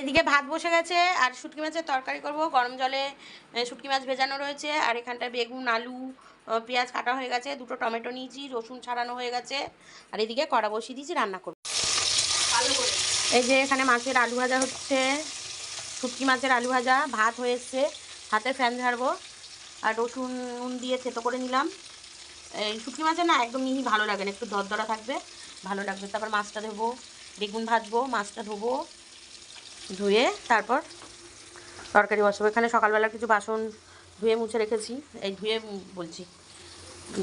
এদিকে ভাত বসে গেছে, আর শুটকি মাছের তরকারি করব। গরম জলে শুটকি মাছ ভেজানো রয়েছে, আর এখানটায় বেগুন, আলু পেঁয়াজ কাটা হয়ে গেছে, দুটো টমেটো নিয়েছি, রসুন ছাড়ানো হয়ে গেছে, আর এদিকে কড়া বসিয়ে দিয়েছি, রান্না করব। এই যে এখানে মাছের আলু ভাজা হচ্ছে, শুটকি মাছের আলু ভাজা, ভাত হয়ে এসছে হাতে ফ্যান ঝাড়বো, আর রসুন, নুন দিয়ে থেতো করে নিলাম। এই শুটকি মাছের না একদম মিহি ভালো লাগে না, একটু দরদরা থাকবে, ভালো লাগবে। তারপর মাছটা ধোবো, বেগুন ভাজবো, মাছটা ধোবো ধুয়ে তারপর তরকারি বসাবো। এখানে সকালবেলা কিছু বাসন ধুয়ে মুছে রেখেছি। এই ধুয়ে বলছি।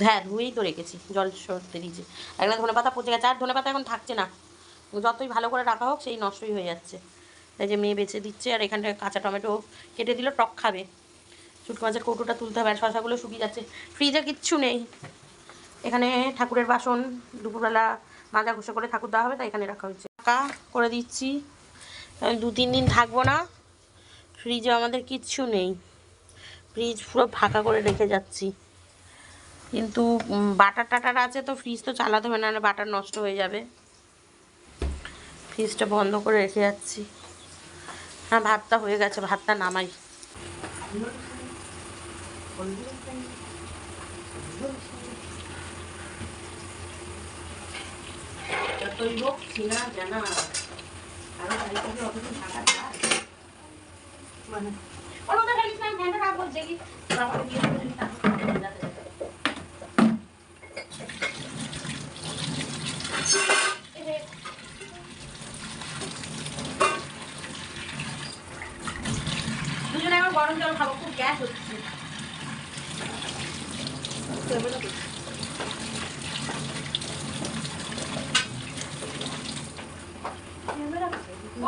হ্যাঁ ধুয়েই তো রেখেছি। জল সরতে দিয়েছি। একটা ধনে পাতা পচে গেছে। আর ধনে পাতা এখন থাকছে না। যতই ভালো করে রাখা হোক, সেই নষ্টই হয়ে যাচ্ছে। এই যে মেয়ে বেছে দিচ্ছে, আর এখানটা কাঁচা টমেটো কেটে দিল, টক খাবে। শুটকি মাছের কৌটোটা তুলতে হবে, আর শশাগুলো শুকিয়ে যাচ্ছে। ফ্রিজে কিচ্ছু নেই। এখানে ঠাকুরের বাসন, দুপুরবেলা মাজা ঘুষে করে ঠাকুর দেওয়া হবে, তাই এখানে রাখা হয়েছে। টাকা করে দিচ্ছি। আমি দু তিন দিন থাকব না। ফ্রিজে আমাদের কিচ্ছু নেই। ফ্রিজ পুরো ফাঁকা করে রেখে যাচ্ছি। কিন্তু বাটার টাটার আছে তো ফ্রিজ তো চালাতে হবে না বাটার নষ্ট হয়ে যাবে। ফ্রিজটা বন্ধ করে রেখে যাচ্ছি। হ্যাঁ ভাতটা হয়ে গেছে, ভাতটা নামাই। জানা। Ano na galit na ang ganda na ako, Jelly? Baka pag-iwan na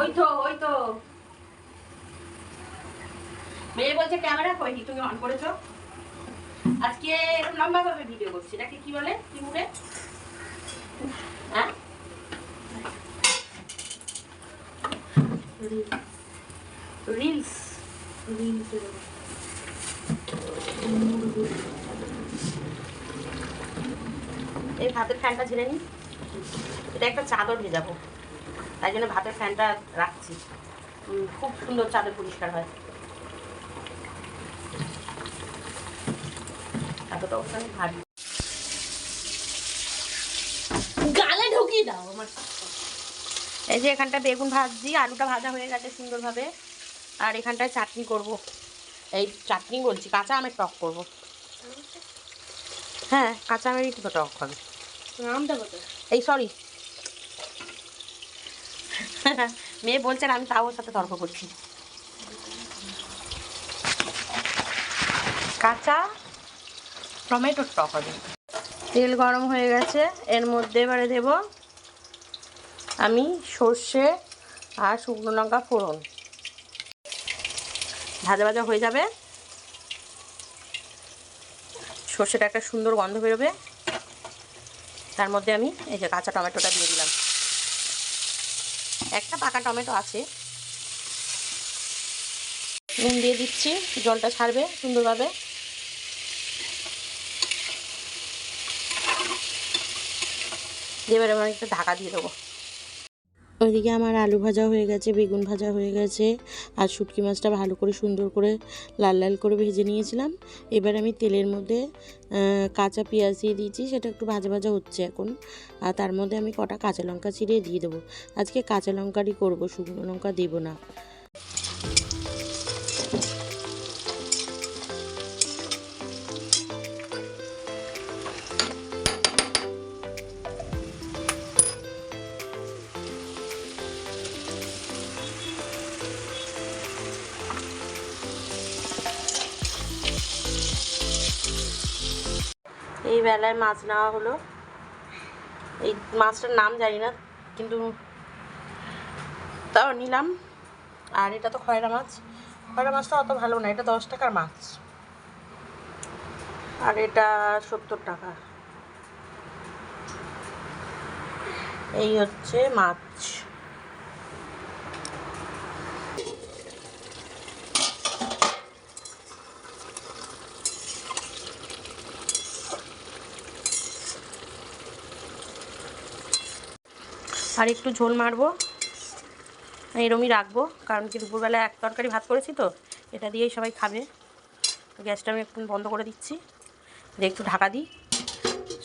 ওই তো ওই তো মেয়ে বলছে, ক্যামেরা কই তুমি অন করেছ? আজকে এরকম লম্বা ভাবে ভিডিও করছি নাকি কি বলে? কি মুখে হ্যাঁ? রিলস এই ভাতের ফ্যানটা ঝেড়ে নি। এটা একটা চাদর ভেজাবো। তাই জন্য ভাতের ফ্যানটা রাখছি। খুব সুন্দর চাদর পরিষ্কার হয়। এতটা ওখানে ভারী গালে ঢুকিয়ে দাও আমার। এই যে এখানটা বেগুন ভাজছি আলুটা ভাজা হয়ে গেছে সুন্দরভাবে। আর এখানটায় চাটনি করব। এই চাটনি বলছি কাঁচা আমের টক করব। হ্যাঁ কাঁচা আমেরই টক হবে। আমটা এই সরি মেয়ে বলছেন আমি তাও সাথে তর্ক করছি। কাঁচা টমেটোর টক হবে তেল গরম হয়ে গেছে, এর মধ্যে এবারে দেব আমি সর্ষে আর শুকনো লঙ্কা ফোড়ন। ভাজা ভাজা হয়ে যাবে। সর্ষেটা একটা সুন্দর গন্ধ বেরোবে। তার মধ্যে আমি এই যে কাঁচা টমেটোটা দিয়ে দিলাম। একটা পাকা টমেটো আছে। নুন দিয়ে দিচ্ছি, জলটা ছাড়বে সুন্দরভাবে। এবারে আমি একটু ঢাকা দিয়ে দেবো। ওইদিকে আমার আলু ভাজা হয়ে গেছে, বেগুন ভাজা হয়ে গেছে আর শুটকি মাছটা ভালো করে সুন্দর করে লাল লাল করে ভেজে নিয়েছিলাম। এবার আমি তেলের মধ্যে কাঁচা পেঁয়াজ দিয়ে দিয়েছি, সেটা একটু ভাজা ভাজা হচ্ছে এখন। আর তার মধ্যে আমি কটা কাঁচা লঙ্কা ছিঁড়ে দিয়ে দেবো। আজকে কাঁচা লঙ্কারই করব, শুকনো লঙ্কা দেবো না। বেলায় মাছ নেওয়া হলো। এই মাছটার নাম জানি না, কিন্তু তাও নিলাম। আর এটা তো খয়রা মাছ। খয়রা মাছটা অত ভালো না, এটা দশ টাকার মাছ। আর এটা সত্তর টাকা। এই হচ্ছে মাছ। আর একটু ঝোল মারবো। এরমই রাখব কারণ কি দুপুরবেলা এক তরকারি ভাত করেছি তো এটা দিয়েই সবাই খাবে। তো গ্যাসটা আমি একটু বন্ধ করে দিচ্ছি। দিয়ে একটু ঢাকা দিই।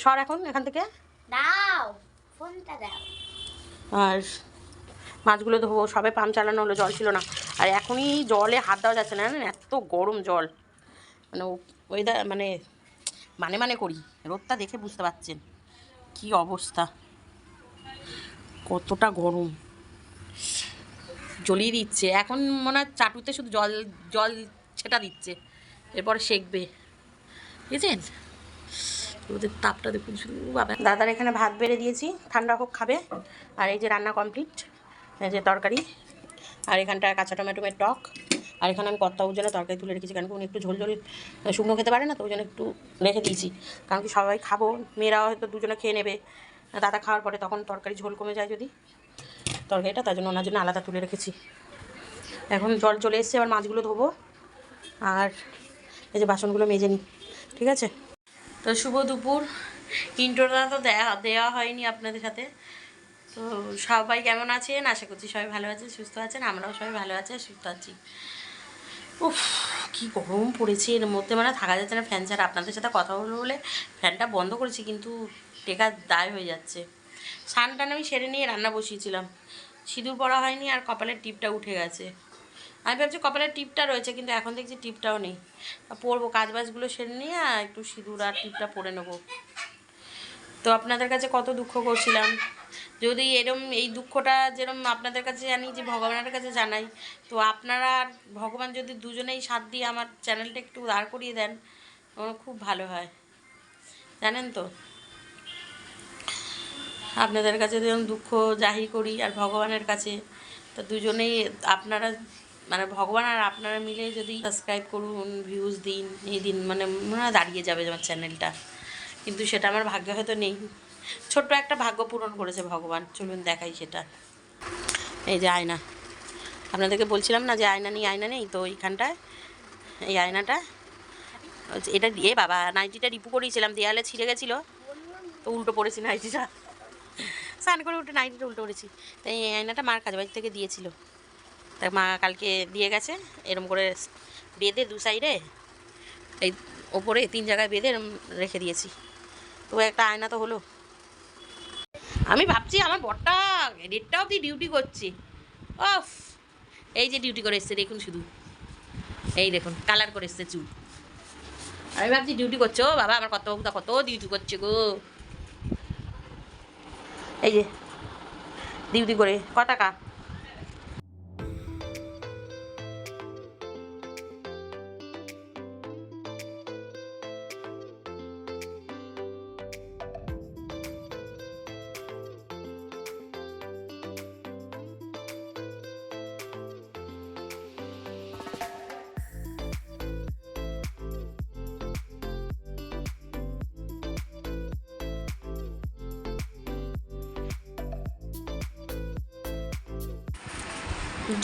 সর এখন এখান থেকে। দাও ফোনটা দাও। আর মাছগুলো ধোবো সবে পাম্প চালানো হলো জল ছিল না। আর এখনই জলে হাত দেওয়া যাচ্ছে না এত গরম জল। মানে ওয়েদার মানে মানে মানে করি। রোদটা দেখে বুঝতে পারছেন। কি অবস্থা। কতটা গরম। জ্বলিয়ে দিচ্ছে। এখন মনে হয় চাটুতে শুধু জল জল ছেটা দিচ্ছে। এরপরে সেকবে। বুঝেছেন ওদের তাপটা দেখুন শুধু, বাবা। দাদার এখানে ভাত বেড়ে দিয়েছি। ঠান্ডা হোক খাবে। আর এই যে রান্না কমপ্লিট এই যে তরকারি। আর এখানটা কাঁচা টমেটোমের টক। আর এখানে আমি কর্তা জন্য তরকারি তুলে রেখেছি। কারণ উনি একটু ঝোল ঝোল, শুকনো খেতে পারে না, তো ওই জন্য একটু রেখে দিয়েছি। কারণ কি সবাই খাব। মেয়েরাও হয়তো দুজনে খেয়ে নেবে। দাদা খাওয়ার পরে তখন তরকারি ঝোল কমে যায় যদি। তরকারিটা তার জন্য ওনার জন্য আলাদা তুলে রেখেছি। এখন জল চলে এসছে, এবার মাছগুলো ধোবো আর এই যে বাসনগুলো মেজে নিই, ঠিক আছে? তো শুভ দুপুর। ইন্ট্রোটা তো দেওয়া হয়নি আপনাদের সাথে। তো সবাই কেমন আছেন? আশা করছি সবাই ভালো আছে সুস্থ আছেন, আমরাও সবাই ভালো আছি সুস্থ আছি। উফ, কি গরম পড়েছে, এর মধ্যে মানে থাকা যাচ্ছে না ফ্যান ছাড়া। আপনাদের সাথে কথা বলব বলে ফ্যানটা বন্ধ করেছি, কিন্তু টেকার দায় হয়ে যাচ্ছে। স্নান টান আমি সেরে নিয়ে রান্না বসিয়েছিলাম। সিঁদুর পরা হয়নি আর কপালের টিপটা উঠে গেছে। আমি ভাবছি কপালের টিপটা রয়েছে, কিন্তু এখন দেখছি টিপটাও নেই। পরবো কাজ বাজগুলো সেরে নিয়ে আর একটু সিঁদুর আর টিপটা পরে নেব। তো আপনাদের কাছে কত দুঃখ করছিলাম। যদি এরম, এই দুঃখটা যেরম আপনাদের কাছে জানি যে ভগবানের কাছে জানাই, তো আপনারা ভগবান যদি দুজনেই সাথ দিয়ে আমার চ্যানেলটা একটু দাঁড় করিয়ে দেন, আমার খুব ভালো হয়। জানেন তো? আপনাদের কাছে যেরকম দুঃখ জাহির করি আর ভগবানের কাছে, তো দুজনেই আপনারা মানে ভগবান আর আপনারা মিলে যদি সাবস্ক্রাইব করুন ভিউজ দিন, এই দিন মানে মনে দাঁড়িয়ে যাবে আমার চ্যানেলটা কিন্তু সেটা আমার ভাগ্যে হয়তো নেই। ছোট্ট একটা ভাগ্য পূরণ করেছে ভগবান, চলুন দেখাই সেটা। এই যে আয়না। আপনাদেরকে বলছিলাম না যে আয়না নেই আয়না নেই? তো এইখানটায়, এই আয়নাটা, এটা দিয়ে বাবা, নাইটিটা রিপু করেছিলাম দেয়ালে ছিঁড়ে গেছিল। তো উল্টো পড়েছি নাইটিটা। স্নান করে উঠে নাইটিটা উল্টো পড়েছি তাই এই আয়নাটা মার কাজ বাড়ি থেকে দিয়েছিল। তাই মা কালকে দিয়ে গেছে, এরম করে বেঁধে দু সাইডে, এই ওপরে তিন জায়গায় বেঁধে এরম রেখে দিয়েছি। তো একটা আয়না তো হলো। আমি ভাবছি আমার বরটা দেড়টা অবধি ডিউটি করছে। অফ এই যে ডিউটি করে এসছে, দেখুন শুধু। এই দেখুন, কালার করে এসছে চুল। আমি ভাবছি ডিউটি করছ বাবা, আমার কত কত ডিউটি করছে গো। এই যে ডিউটি করে ক টাকা?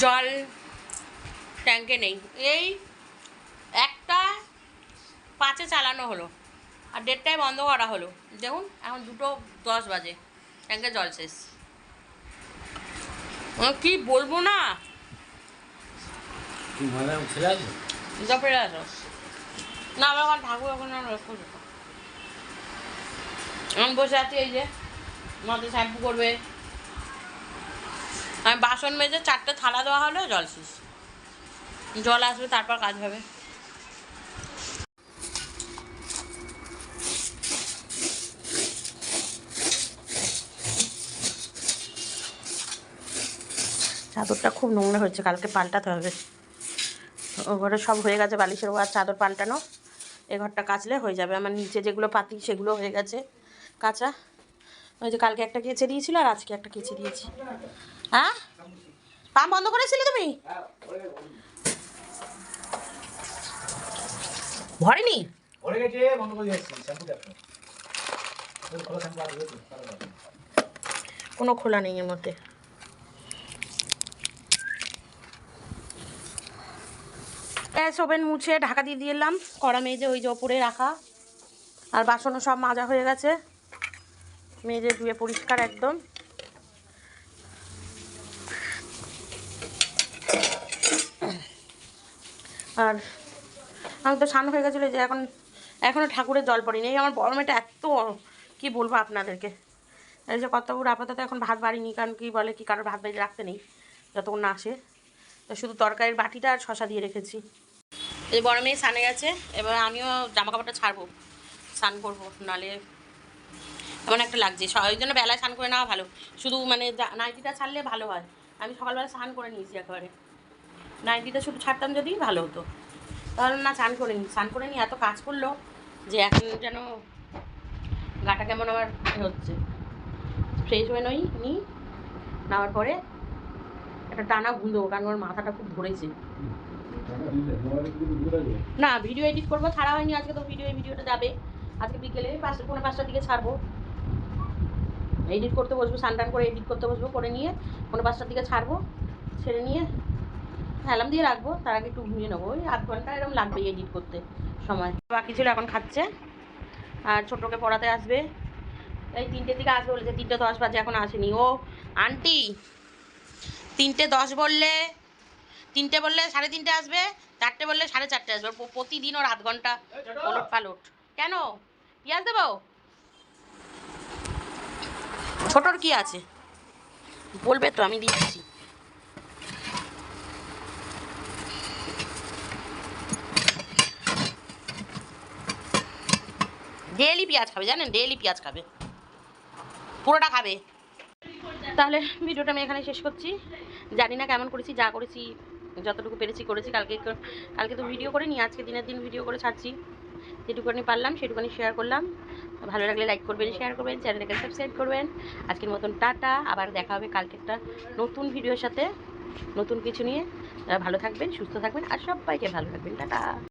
জল ট্যাঙ্কে নেই। এই একটা পাঁচে চালানো হলো আর দেড়টায় বন্ধ করা হলো। দেখুন এখন দুটো দশ বাজে। ট্যাঙ্কে জল শেষ। কি বলব না? না আমার এখন ঠাকুর এখন আমি বসে আছি এই যে মাথায় শ্যাম্পু করবে। আমি বাসন মেজে চারটে থালা দেওয়া হলো, জল শেষ। জল আসবে, তারপর কাজ হবে। চাদরটা খুব নোংরা হয়েছে, কালকে পাল্টাতে হবে। ও ঘরে সব হয়ে গেছে, বালিশের ওয়ার চাদর পাল্টানো। এ ঘরটা কাচলে হয়ে যাবে। আমার নিচে যেগুলো পাতি, সেগুলো হয়ে গেছে কাঁচা। ওই যে কালকে একটা কেচে দিয়েছিল আর আজকে একটা কেচে দিয়েছি। হ্যাঁ? পাম্প বন্ধ করেছিলে তুমি? ভরেনি ভরে গেছে বন্ধ করে দিয়েছি। কোনো খোলা নেই এর মধ্যে। গ্যাস ওভেন মুছে ঢাকা দিয়ে দিলাম কড়া মেজে ওই যে ওপরে রাখা। আর বাসনও সব মাজা হয়ে গেছে। মেজে ধুয়ে পরিষ্কার একদম। আর আমি তো স্নান হয়ে গেছিল যে এখন এখনও ঠাকুরের জল পড়েনি। এই আমার বড় মেয়েটা এত, কি বলব আপনাদেরকে? এই যে কর্তাবুর আপাতত এখন ভাত বাড়িনি, কারণ কি বলে, কি কারোর ভাত বাড়ি রাখতে নেই, যতক্ষণ না আসে। তো শুধু তরকারির বাটিটা আর শশা দিয়ে রেখেছি। এই বড় মেয়ে স্নানে গেছে, এবার আমিও জামা কাপড়টা ছাড়বো, স্নান করব, নালে এমন একটা লাগছে। ওই জন্য বেলায় স্নান করে নেওয়া ভালো। শুধু মানে নাইটিটা ছাড়লে ভালো হয়। আমি সকালবেলা স্নান করে নিয়েছি একেবারে। নাইটিটা শুধু ছাড়তাম যদি ভালো হতো। তাহলে না, স্নান করে নি স্নান করে নি, এত কাজ করল যে এখন যেন গাটা কেমন আমার হচ্ছে। ফ্রেশ হয়ে নই নি নেওয়ার পরে একটা টানা ঘুম দেবো কারণ আমার মাথাটা খুব ধরেছে। না ভিডিও এডিট করব, ছাড়া হয়নি, আজকে তো ভিডিও ভিডিওটা যাবে। আজকে বিকেলে পাঁচটা পৌনে পাঁচটার দিকে ছাড়বো। এডিট করতে বসবো, স্নান করে এডিট করতে বসবো, করে নিয়ে পৌনে পাঁচটার দিকে ছাড়বো, ছেড়ে নিয়ে অ্যালার্ম দিয়ে রাখব, তার আগে একটু ঘুমিয়ে নেব। ওই আধ ঘণ্টা এরকম লাগবে এডিট করতে সময়। বাকি ছিল এখন খাচ্ছে, আর ছোটোকে পড়াতে আসবে। এই তিনটের দিকে আসবে বলেছে, তিনটে দশ বাজে এখন আসেনি। ও, আন্টি, তিনটে দশ বললে, তিনটে বললে সাড়ে তিনটে আসবে, চারটে বললে সাড়ে চারটে আসবে। প্রতিদিন ওর আধ ঘণ্টা ওলট পালট। কেন? পেঁয়াজ দেবো ছোটোর কি আছে? বলবে তো, আমি দিচ্ছি। ডেলি পেঁয়াজ খাবে, জানেন? ডেলি পেঁয়াজ খাবে। পুরোটা খাবে। তাহলে ভিডিওটা আমি এখানে শেষ করছি। জানি না কেমন করেছি, যা করেছি, যতটুকু পেরেছি করেছি। কালকে কালকে তো ভিডিও করে নি আজকে দিনের দিন ভিডিও করে ছাড়ছি। যেটুকুনি পারলাম সেটুকুনি শেয়ার করলাম। ভালো লাগলে লাইক করবেন শেয়ার করবেন চ্যানেলটাকে সাবস্ক্রাইব করবেন। আজকের মতন টাটা, আবার দেখা হবে কালকে একটা নতুন ভিডিওর সাথে। নতুন কিছু নিয়ে। ভালো থাকবেন, সুস্থ থাকবেন, আর সবাইকে ভালো রাখবেন। টাটা।